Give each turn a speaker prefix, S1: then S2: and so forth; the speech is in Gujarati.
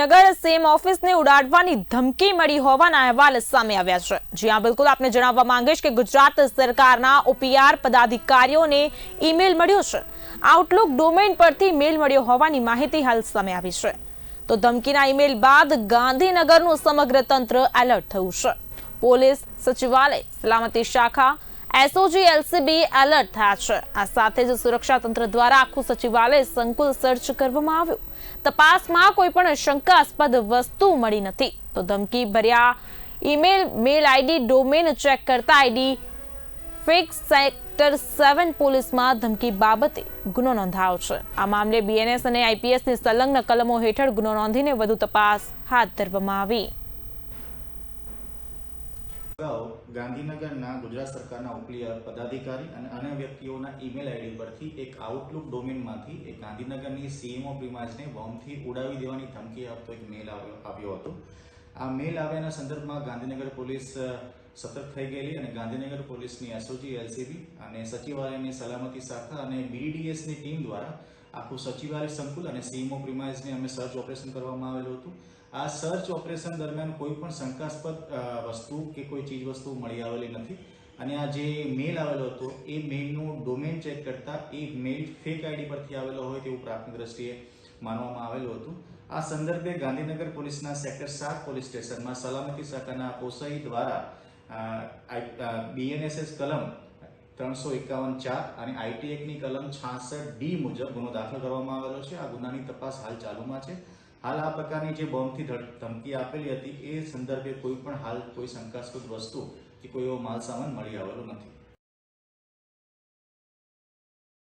S1: ગાંધીનગર સેમ ઓફિસને ઉડાડવાની ધમકી મળી હોવાના અહેવાલ સામે આવ્યા છે. જ્યાં બિલકુલ આપને જણાવવા માંગીશ કે ગુજરાત સરકારના ઓપીઆર પદાધિકારીઓને ઈમેલ મળ્યો છે. આઉટલુક ડોમેન પરથી મેલ મળ્યો હોવાની માહિતી હાલ સામે આવી છે. તો ધમકીના ઈમેલ બાદ ગાંધીનગરનું સમગ્ર તંત્ર એલર્ટ થયું છે. પોલીસ સચિવાલય, સલામતી શાખા એસઓજી, એલસીબી એલર્ટ થયા છે. આ સાથે જ સુરક્ષા તંત્ર દ્વારા આખું સચિવાલય સંકુલ સર્ચ કરવામાં આવ્યું. તપાસમાં કોઈ પણ શંકાસ્પદ વસ્તુ મળી નથી. તો ધમકી ભર્યા email, mail ID, domain check કરતા આઈડી ફિક્સ સેક્ટર સેવન પોલીસમાં ધમકી બાબતે ગુનો નોંધાયો છે. આ મામલે બીએનએસ અને આઈપીએસની સંલગ્ન કલમો હેઠળ ગુનો નોંધીને વધુ તપાસ હાથ ધરવામાં આવી.
S2: અગાઉ ગાંધીનગરના ગુજરાત સરકારના ઉપલી પદાધિકારી અને અન્ય વ્યક્તિઓના ઈમેલ આઈડી પરથી એક આઉટલુક ડોમેનમાંથી એક ગાંધીનગરની સીએમઓ પ્રિમાઇસને બોમ્બથી ઉડાવી દેવાની ધમકી આપતો એક મેલ આવ્યો હતો. આ મેલ આવ્યાના સંદર્ભમાં ગાંધીનગર પોલીસ સતર્ક થઈ ગયેલી અને ગાંધીનગર પોલીસની એસઓજી એલસીબી અને સચિવાલયની સલામતી શાખા અને બીડીડીએસની ટીમ દ્વારા આખું સચિવાલય સંકુલ અને સીએમઓ પ્રિમાઇસને અમે સર્ચ ઓપરેશન કરવામાં આવેલું હતું. આ સર્ચ ઓપરેશન દરમિયાન કોઈ પણ શંકાસ્પદ વસ્તુ કે કોઈ ચીજ વસ્તુ મળી આવેલી નથી. અને આ જે મેલ આવેલો હતો, એ મેલનું ડોમેન ચેક કરતા એ મેલ ફેક આઈડી પરથી આવેલો હોય તેવું પ્રાથમિક દ્રષ્ટિએ માનવામાં આવેલું હતું. આ સંદર્ભે ગાંધીનગર પોલીસના સેક્ટર સાત પોલીસ સ્ટેશનમાં સલામતી શાખાના પોસાઈ દ્વારા બીએનએસએસ કલમ ત્રણસો એકાવન ચાર અને આઈટી એક્ટની કલમ છાસઠ ડી મુજબ ગુનો દાખલ કરવામાં આવેલો છે. આ ગુનાની તપાસ હાલ ચાલુમાં છે. હાલ આ પ્રકારની જે બોમ્બથી ધમકી આપેલી હતી, એ સંદર્ભે કોઈ પણ હાલ કોઈ શંકાસ્પદ વસ્તુ કે કોઈ એવો માલ સામાન મળી આવેલો નથી.